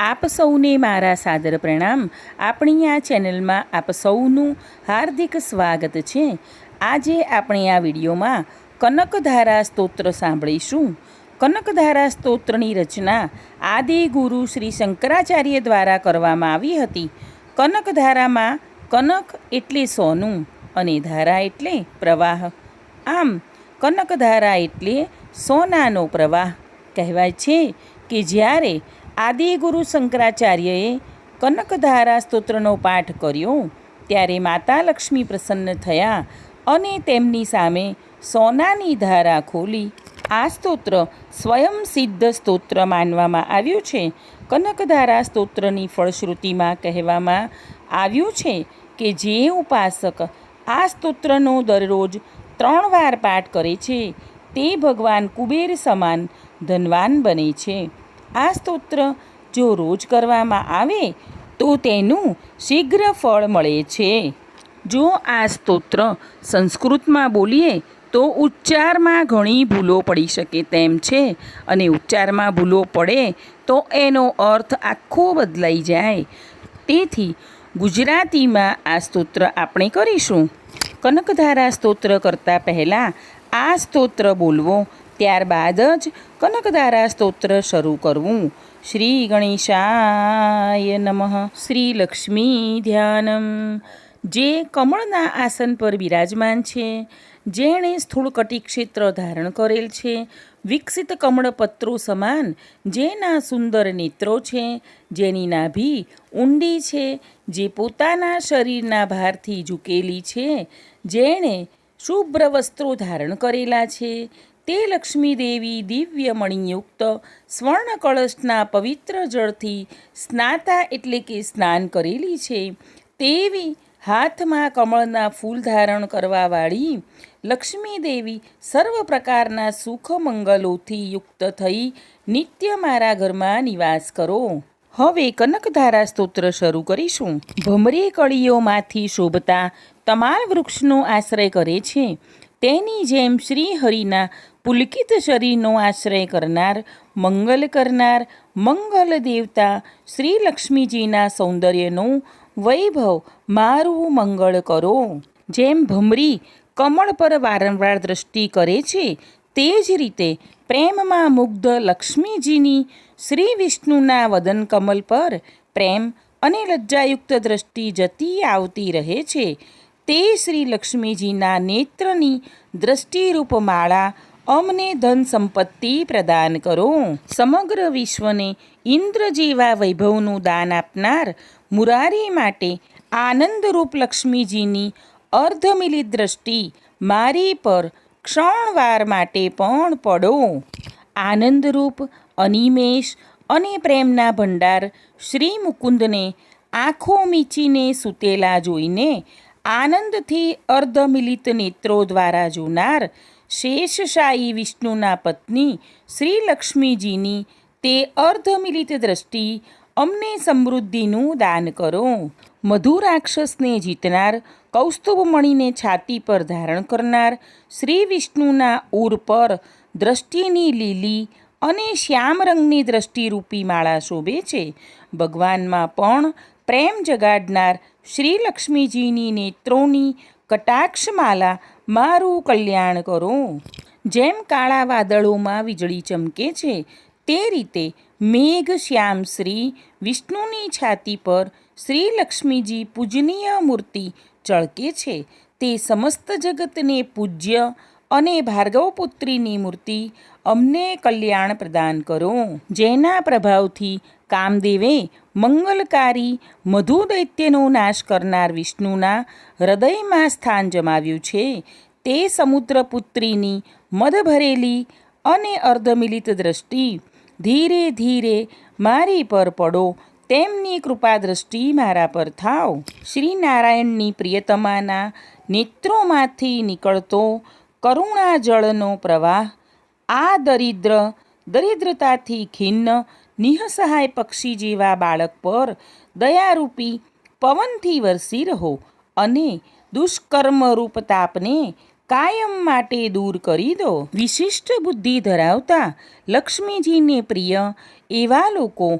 આપ સૌને મારા સાદર પ્રણામ. આપણી આ ચેનલમાં આપ સૌનું હાર્દિક સ્વાગત છે. આજે આપણે આ વિડીયોમાં કનકધારા સ્તોત્ર સાંભળીશું. કનકધારા સ્તોત્રની રચના આદિ ગુરુ શ્રી શંકરાચાર્ય દ્વારા કરવામાં આવી હતી. કનકધારામાં કનક એટલે સોનું અને ધારા એટલે પ્રવાહ. આમ, કનકધારા એટલે સોનાનો પ્રવાહ કહેવાય છે કે જ્યારે આદિગુરુ શંકરાચાર્યએ કનકધારા સ્તોત્રનો પાઠ કર્યો. ત્યારે માતા લક્ષ્મી પ્રસન્ન થયા અને તેમની સામે સોનાની ધારા ખોલી. આ સ્તોત્ર સ્વયં સિદ્ધ સ્તોત્ર માનવામાં આવ્યું છે. કનકધારા સ્તોત્રની ફળશ્રુતિમાં કહેવામાં આવ્યું છે કે જે ઉપાસક આ સ્તોત્રનો દરરોજ ત્રણ વાર પાઠ કરે છે, તે ભગવાન કુબેર સમાન ધનવાન બને છે. આ સ્તોત્ર જો રોજ કરવામાં આવે, તો તેનું શીઘ્ર ફળ મળે છે. જો આ સ્તોત્ર સંસ્કૃતમાં બોલીએ, તો ઉચ્ચારમાં ઘણી ભૂલો પડી શકે તેમ છે અને ઉચ્ચારમાં ભૂલો પડે, તો એનો અર્થ આખો બદલાઈ જાય. તેથી ગુજરાતીમાં આ સ્તોત્ર આપણે કરીશું. કનકધારા સ્તોત્ર કરતાં પહેલાં આ સ્તોત્ર બોલવો ત્યારબાદ જ કનકધારા સ્તોત્ર શરૂ કરવું. શ્રી ગણેશાય નમઃ. શ્રી લક્ષ્મી ધ્યાનમ. જે કમળના આસન પર બિરાજમાન છે, જેણે સ્થૂળ કટી ક્ષેત્ર ધારણ કરેલ છે, વિકસિત કમળપત્રો સમાન જેના સુંદર નેત્રો છે, જેની નાભી ઊંડી છે, જે પોતાના શરીરના ભારથી ઝૂકેલી છે, જેણે શુભ્ર વસ્ત્રો ધારણ કરેલા છે તે લક્ષ્મીદેવી દિવ્ય મણિયુક્ત સ્વર્ણ કળશના પવિત્ર જળથી સ્નાતા એટલે કે સ્નાન કરેલી છે. તેવી હાથમાં કમળના ફૂલ ધારણ કરવાવાળી લક્ષ્મી દેવી સર્વ પ્રકારના સુખ મંગલોથી યુક્ત થઈ નિત્ય મારા ઘરમાં નિવાસ કરો. હવે કનકધારા સ્તોત્ર શરૂ કરીશું. ભમરી કળીઓમાંથી શોભતા તમાલ વૃક્ષનો આશ્રય કરે છે. તેની જેમ શ્રી હરિના પુલકિત શરીરનો આશ્રય કરનાર, મંગલ કરનાર, મંગલ દેવતા શ્રી લક્ષ્મીજીના સૌંદર્યનું વૈભવ મારું મંગળ કરો. જેમ ભમરી કમળ પર વારંવાર દ્રષ્ટિ કરે છે, તે જ રીતે પ્રેમમાં મુગ્ધ લક્ષ્મીજીની શ્રી વિષ્ણુના વદન કમલ પર પ્રેમ અને લજ્જાયુક્ત દ્રષ્ટિ જતી આવતી રહે છે. તે શ્રી લક્ષ્મીજીના નેત્રની દ્રષ્ટિરૂપ માળા અમને ધન સંપત્તિ પ્રદાન કરો. સમગ્ર વિશ્વને ઇન્દ્ર જેવા વૈભવનું દાન આપનાર મુરારી માટે આનંદરૂપ લક્ષ્મીજીની અર્ધમિલિત દ્રષ્ટિ મારી પર ક્ષણવાર માટે પણ પડો. આનંદરૂપ, અનિમેષ અને પ્રેમના ભંડાર શ્રી મુકુંદને આંખો મીચીને સૂતેલા જોઈને આનંદથી અર્ધમિલિત નેત્રો દ્વારા જોનાર શેષશાહી વિષ્ણુના પત્ની શ્રી લક્ષ્મીજીની તે અર્ધમિલિત દ્રષ્ટિ અમને સમૃદ્ધિનું દાન કરો. મધુ રાક્ષસને જીતનાર, કૌસ્તુભમણીને છાતી પર ધારણ કરનાર શ્રી વિષ્ણુના ઉર પર દ્રષ્ટિની લીલી અને શ્યામ રંગની દ્રષ્ટિરૂપી માળા શોભે છે. ભગવાનમાં પણ પ્રેમ જગાડનાર શ્રી લક્ષ્મીજીની નેત્રોની કટાક્ષમાલા, મારું કલ્યાણ કરો. જેમ કાળા વાદળોમાં વીજળી ચમકે છે, તે રીતે મેઘ શ્યામ શ્રી વિષ્ણુની છાતી પર શ્રી લક્ષ્મીજી પૂજનીય મૂર્તિ ચળકે છે. તે સમસ્ત જગતને પૂજ્ય અને ભાર્ગવપુત્રીની મૂર્તિ અમને કલ્યાણ પ્રદાન કરો. જેના પ્રભાવથી કામદેવે મંગલકારી મધુ દૈત્યનો નાશ કરનાર વિષ્ણુના હૃદયમાં સ્થાન જમાવ્યું છે. તે સમુદ્રપુત્રીની મધ ભરેલી અને અર્ધમિલિત દ્રષ્ટિ ધીરે ધીરે મારી પર પડો. તેમની કૃપા દ્રષ્ટિ મારા પર થાવ. શ્રી નારાયણની પ્રિયતમાના નેત્રોમાંથી નીકળતો કરુણા જળનો પ્રવાહ, આ દરિદ્ર, દરિદ્રતાથી ખિન્ન, નિઃસહાય પક્ષી જેવા બાળક પર દયારૂપી પવનથી વરસી રહો અને દુષ્કર્મરૂપ તાપને કાયમ માટે દૂર કરી દો. વિશિષ્ટ બુદ્ધિ ધરાવતા લક્ષ્મીજીને પ્રિય એવા લોકો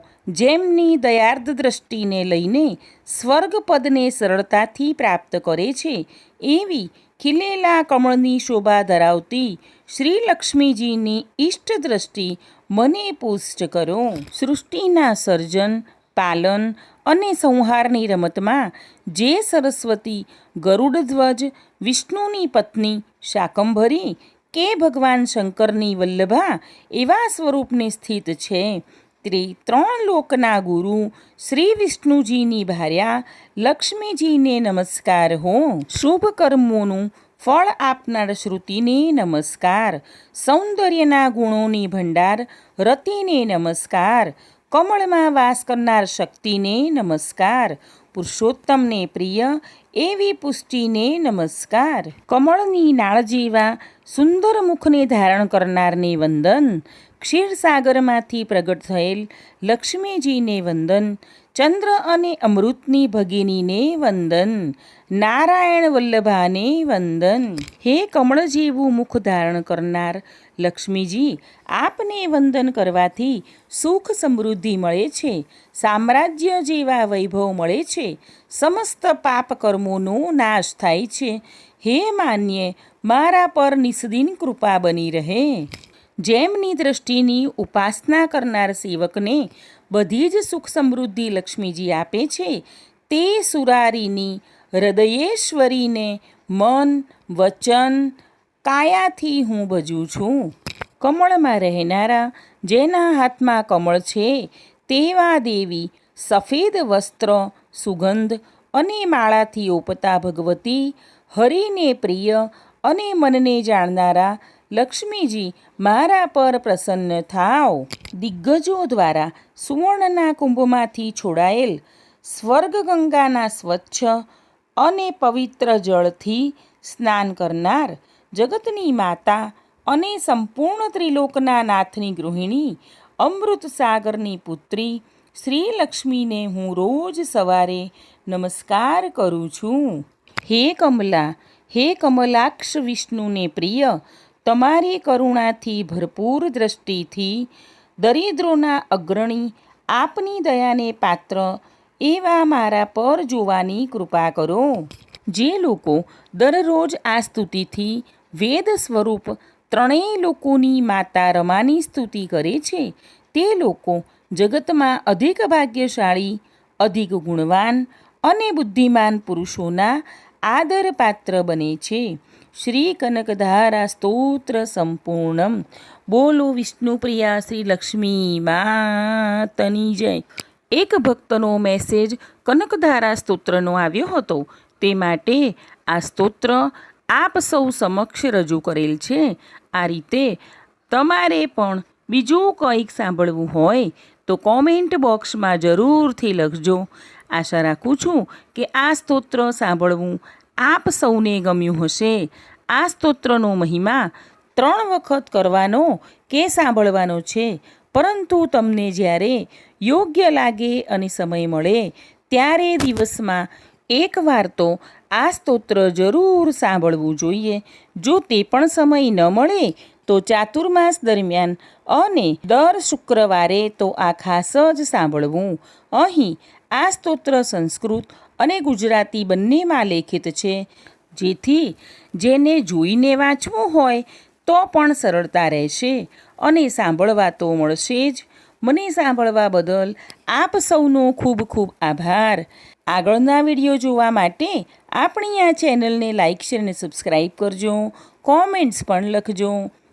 જેમની દયાર્ધ દ્રષ્ટિને લઈને સ્વર્ગપદને સરળતાથી પ્રાપ્ત કરે છે, એવી ખીલેલા કમળની શોભા ધરાવતી શ્રી લક્ષ્મીજીની ઇષ્ટ દ્રષ્ટિ મને પુષ્ટ કરો. સૃષ્ટિના સર્જન, પાલન અને સંહારની રમતમાં જે સરસ્વતી, ગરુડધ્વજ, વિષ્ણુની પત્ની શાકંભરી કે ભગવાન શંકરની વલ્લભા એવા સ્વરૂપને સ્થિત છે તે ત્રણ લોકના ગુરુ શ્રી વિષ્ણુજીની ભાર્યા લક્ષ્મીજીને નમસ્કાર હો શુભ કર્મોનું ફળ આપનાર શ્રુતિને નમસ્કાર સૌંદર્યના ગુણોની ભંડાર રતિને નમસ્કાર કમળમાં વાસ કરનાર શક્તિને નમસ્કાર પુરુષોત્તમને પ્રિય એવી પુષ્ટિને નમસ્કાર કમળની નાળ જેવા સુંદર મુખને ધારણ કરનારને વંદન ક્ષીરસાગરમાંથી પ્રગટ થયેલ લક્ષ્મીજીને વંદન, ચંદ્ર અને અમૃતની ભગિનીને વંદન, નારાયણ વલ્લભાને વંદન. હે કમળ જેવું મુખ ધારણ કરનાર લક્ષ્મીજી, આપને વંદન કરવાથી સુખ સમૃદ્ધિ મળે છે, સામ્રાજ્ય જેવા વૈભવ મળે છે, સમસ્ત પાપ કર્મોનો નાશ થાય છે. હે માન્ય, મારા પર નિસ્દિન કૃપા બની રહે. જેમની દ્રષ્ટિની ઉપાસના કરનાર સેવકને બધી જ સુખ સમૃદ્ધિ લક્ષ્મીજી આપે છે, તે સુરારીની હૃદયેશ્વરીને મન, વચન, કાયાથી હું ભજું છું. કમળમાં રહેનારા જેના હાથમાં કમળ છે, તેવા દેવી સફેદ વસ્ત્ર, સુગંધ અને માળાથી ઓપતા ભગવતી હરિને પ્રિય અને મનને જાણનારા લક્ષ્મીજી, મારા પર પ્રસન્ન થાવ દિગ્ગજો દ્વારા સુવર્ણના કુંભમાંથી છોડાયેલ સ્વર્ગ ગંગાના સ્વચ્છ અને પવિત્ર જળથી સ્નાન કરનાર જગતની માતા અને સંપૂર્ણ ત્રિલોકના નાથની ગૃહિણી અમૃત સાગરની પુત્રી શ્રી લક્ષ્મીને હું રોજ સવારે નમસ્કાર કરું છું. હે કમલા, હે કમલાક્ષ વિષ્ણુને પ્રિય તમારી કરુણાથી ભરપૂર દ્રષ્ટિથી દરિદ્રોના અગ્રણી આપની દયાને પાત્ર એવા મારા પર જોવાની કૃપા કરો. જે લોકો દરરોજ આ સ્તુતિથી વેદ સ્વરૂપ ત્રણેય લોકોની માતા રમાની સ્તુતિ કરે છે, તે લોકો જગતમાં અધિક ભાગ્યશાળી, અધિક ગુણવાન અને બુદ્ધિમાન પુરુષોના આદરપાત્ર બને છે. શ્રી કનકધારા સ્તોત્ર સંપૂર્ણમ. બોલો વિષ્ણુપ્રિયા શ્રી લક્ષ્મી માતની જય. એક ભક્તનો મેસેજ કનકધારા સ્તોત્રનો આવ્યો હતો. તે માટે આ સ્તોત્ર આપ સૌ સમક્ષ રજૂ કરેલ છે. આ રીતે તમારે પણ બીજું કંઈક સાંભળવું હોય તો કોમેન્ટ બોક્સમાં જરૂરથી લખજો. આશા રાખું છું કે આ સ્તોત્ર સાંભળવું આપ સૌને ગમ્યું હશે. આ સ્તોત્રનો મહિમા ત્રણ વખત કરવાનો કે સાંભળવાનો છે. પરંતુ તમને જ્યારે યોગ્ય લાગે અને સમય મળે, ત્યારે દિવસમાં એકવાર તો આ સ્તોત્ર જરૂર સાંભળવું જોઈએ. જો તે પણ સમય ન મળે તો ચાતુર્માસ દરમિયાન અને દર શુક્રવારે તો આ ખાસ જ સાંભળવું. અહીં આ સ્તોત્ર સંસ્કૃત અને ગુજરાતી બંનેમાં લેખિત છે. જેથી જેને જોઈને વાંચવું હોય તો પણ સરળતા રહેશે અને સાંભળવા તો મળશે જ. મને સાંભળવા બદલ આપ સૌનો ખૂબ ખૂબ આભાર. આગળના વીડિયો જોવા માટે આપણી આ ચેનલને લાઇક શેર અને સબસ્ક્રાઈબ કરજો. કોમેન્ટ્સ પણ લખજો.